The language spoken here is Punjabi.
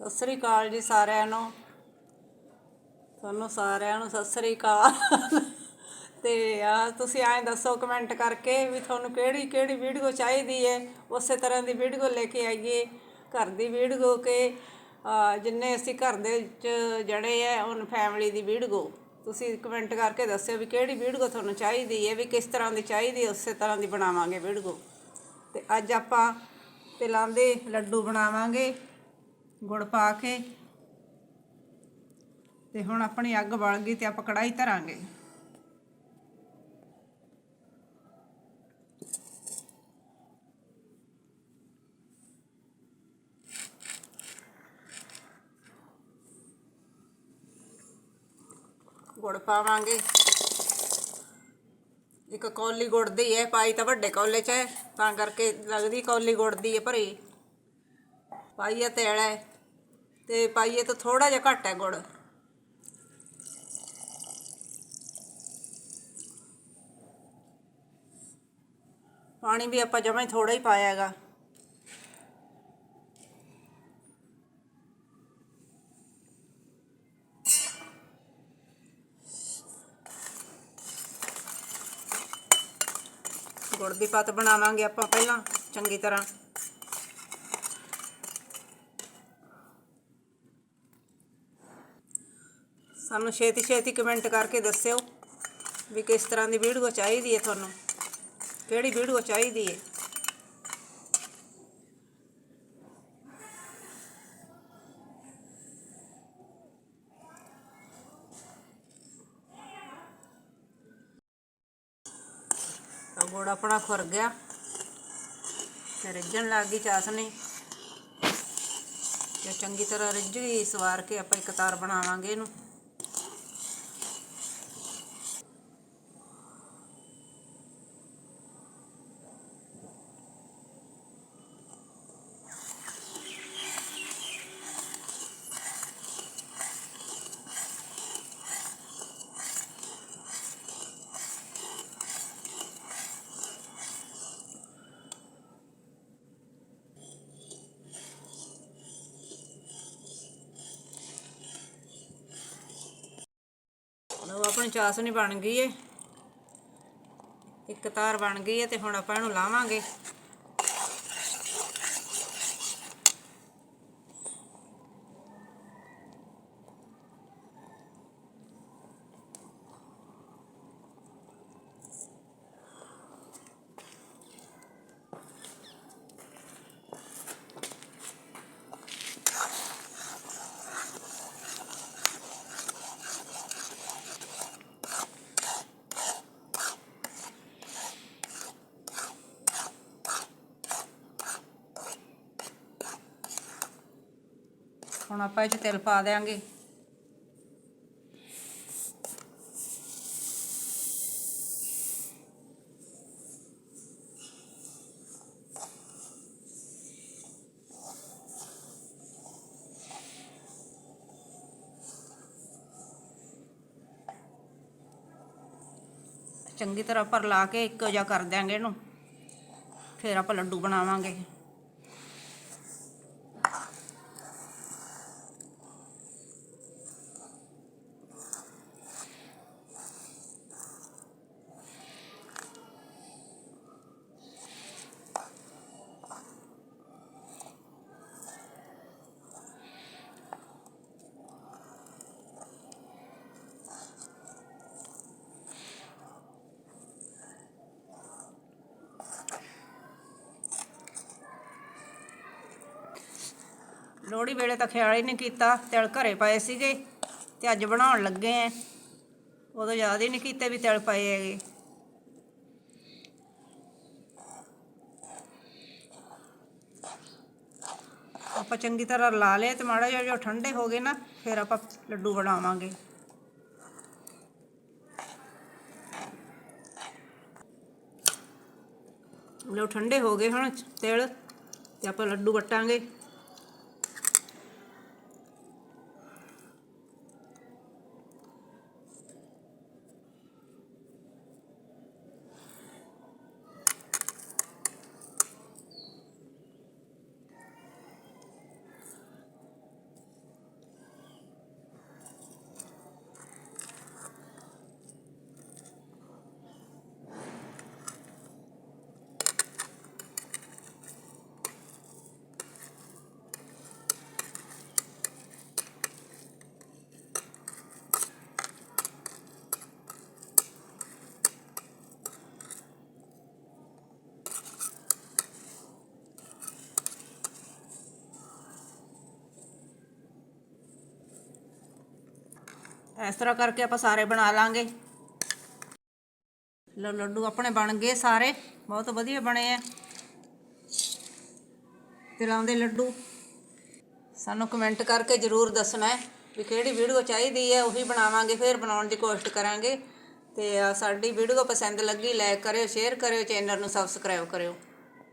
ਸਤਿ ਸ੍ਰੀ ਅਕਾਲ ਜੀ ਸਾਰਿਆਂ ਨੂੰ। ਤੁਹਾਨੂੰ ਸਾਰਿਆਂ ਨੂੰ ਸਤਿ ਸ੍ਰੀ ਅਕਾਲ। ਤੇ ਆ ਤੁਸੀਂ ਐਂ ਦੱਸੋ ਕਮੈਂਟ ਕਰਕੇ ਵੀ ਤੁਹਾਨੂੰ ਕਿਹੜੀ ਕਿਹੜੀ ਵੀਡੀਓ ਚਾਹੀਦੀ ਹੈ ਉਸੇ ਤਰ੍ਹਾਂ ਦੀ ਵੀਡੀਓ ਲੈ ਕੇ ਆਈਏ। ਘਰ ਦੀ ਵੀਡੀਓ ਕਿ ਜਿੰਨੇ ਅਸੀਂ ਘਰ ਦੇ ਵਿੱਚ ਜਣੇ ਆ, ਉਹਨ ਫੈਮਿਲੀ ਦੀ ਵੀਡੀਓ ਤੁਸੀਂ ਕਮੈਂਟ ਕਰਕੇ ਦੱਸਿਓ ਵੀ ਕਿਹੜੀ ਵੀਡੀਓ ਤੁਹਾਨੂੰ ਚਾਹੀਦੀ ਹੈ ਵੀ ਕਿਸ ਤਰ੍ਹਾਂ ਦੀ ਚਾਹੀਦੀ ਹੈ ਉਸੇ ਤਰ੍ਹਾਂ ਦੀ ਬਣਾਵਾਂਗੇ ਵੀਡੀਓ ਤੇ ਅੱਜ ਆਪਾਂ ਤਿਲਾਂ ਦੇ ਲੱਡੂ ਬਣਾਵਾਂਗੇ। ਗੁੜ ਪਾ ਕੇ ਤੇ ਹੁਣ ਆਪਣੀ ਅੱਗ ਬਲ ਗਈ ਤੇ ਆਪਾਂ ਕੜਾਈ ਧਰਾਂਗੇ। ਗੁੜ ਪਾਵਾਂਗੇ। ਇੱਕ ਕੌਲੀ ਗੁੜ ਦੀ ਹੈ, ਪਾਈ ਤਾਂ ਵੱਡੇ ਕੌਲੇ 'ਚ ਹੈ, ਤਾਂ ਕਰਕੇ ਲੱਗਦੀ ਕੌਲੀ ਗੁੜ ਦੀ ਹੈ ਭਰੀ। ਪਾਈਏ ਤੇਲ ਹੈ ਤੇ ਪਾਈਏ ਤਾਂ ਥੋੜਾ ਜਿਹਾ ਘੱਟ ਹੈ ਗੁੜ। ਪਾਣੀ ਵੀ ਆਪਾਂ ਜਮਾਂ ਹੀ ਥੋੜਾ ਹੀ ਪਾਇਆ ਹੈਗਾ। ਗੁੜ ਦੀ ਪੱਤ ਬਣਾਵਾਂਗੇ ਆਪਾਂ ਪਹਿਲਾਂ, ਚੰਗੀ ਤਰ੍ਹਾਂ। ਸਾਨੂੰ ਛੇਤੀ ਛੇਤੀ ਕਮੈਂਟ ਕਰਕੇ ਦੱਸਿਓ ਵੀ ਕਿਸ ਤਰ੍ਹਾਂ ਦੀ ਵੀਡੀਓ ਚਾਹੀਦੀ ਹੈ ਤੁਹਾਨੂੰ। ਕਿਹੜੀ ਵੀਡੀਓ ਚਾਹੀਦੀ ਹੈ? ਤਾਂ ਗੁੜ ਆਪਣਾ ਖੁਰ ਗਿਆ। ਤੇ ਰਿੱਝਣ ਲੱਗ ਗਈ ਚਾਸਨੀ। ਤੇ ਚੰਗੀ ਤਰ੍ਹਾਂ ਰਿੱਝ ਗਈ, ਸਵਾਰ ਕੇ ਆਪਾਂ ਇੱਕ ਤਾਰ ਬਣਾਵਾਂਗੇ ਇਹਨੂੰ। ਆਪਣੀ ਚਾਸਨੀ ਬਣ ਗਈ ਏ। ਇੱਕ ਤਾਰ ਬਣ ਗਈ ਏ ਤੇ ਹੁਣ ਆਪਾਂ ਇਹਨੂੰ ਲਾਵਾਂਗੇ। ਹੁਣ ਆਪਾਂ ਇਹ ਚ ਤਿਲ ਪਾ ਦੇਾਂਗੇ ਚੰਗੀ ਤਰ੍ਹਾਂ ਪਰ ਲਾ ਕੇ ਇੱਕੋ ਜਿਹਾ ਕਰ ਦਿਆਂਗੇ ਇਹਨੂੰ। ਫਿਰ ਆਪਾਂ ਲੱਡੂ ਬਣਾਵਾਂਗੇ। ਲੋਹੜੀ ਵੇਲੇ ਤਾਂ ਖਿਆਲ ਹੀ ਨਹੀਂ ਕੀਤਾ ਤਿਲ ਘਰੇ ਪਏ ਸੀਗੇ ਤੇ ਅੱਜ ਬਣਾਉਣ ਲੱਗੇ ਆ। ਉਦੋਂ ਯਾਦ ਹੀ ਨਹੀਂ ਕੀਤਾ ਵੀ ਤਿਲ ਪਏ ਹੈਗੇ। ਆਪਾਂ ਚੰਗੀ ਤਰ੍ਹਾਂ ਲਾ ਲਏ ਤੇ ਮਾੜਾ ਜਿਹਾ ਜੋ ਠੰਡੇ ਹੋ ਗਏ ਨਾ, ਫਿਰ ਆਪਾਂ ਲੱਡੂ ਬਣਾਵਾਂਗੇ। ਲੋ ਠੰਡੇ ਹੋ ਗਏ ਹੁਣ ਤਿਲ ਤੇ ਆਪਾਂ ਲੱਡੂ ਵਟਾਂਗੇ। ਇਸ ਤਰ੍ਹਾਂ ਕਰਕੇ ਆਪਾਂ ਸਾਰੇ ਬਣਾ ਲਾਂਗੇ। ਲੋ ਲੱਡੂ ਆਪਣੇ ਬਣ ਗਏ ਸਾਰੇ, ਬਹੁਤ ਵਧੀਆ ਬਣੇ ਆ। ਤਿਲਾਂ ਦੇ ਲੱਡੂ। ਸਾਨੂੰ ਕਮੈਂਟ ਕਰਕੇ ਜਰੂਰ ਦੱਸਣਾ ਹੈ ਵੀ ਕਿਹੜੀ ਵੀਡੀਓ ਚਾਹੀਦੀ ਹੈ, ਉਹੀ ਬਣਾਵਾਂਗੇ, ਫਿਰ ਬਣਾਉਣ ਦੀ ਕੋਸ਼ਿਸ਼ ਕਰਾਂਗੇ। ਤੇ ਸਾਡੀ ਵੀਡੀਓ ਪਸੰਦ ਲੱਗੀ ਲਾਈਕ ਕਰਿਓ ਸ਼ੇਅਰ ਕਰਿਓ ਚੈਨਲ ਨੂੰ ਸਬਸਕ੍ਰਾਈਬ ਕਰਿਓ।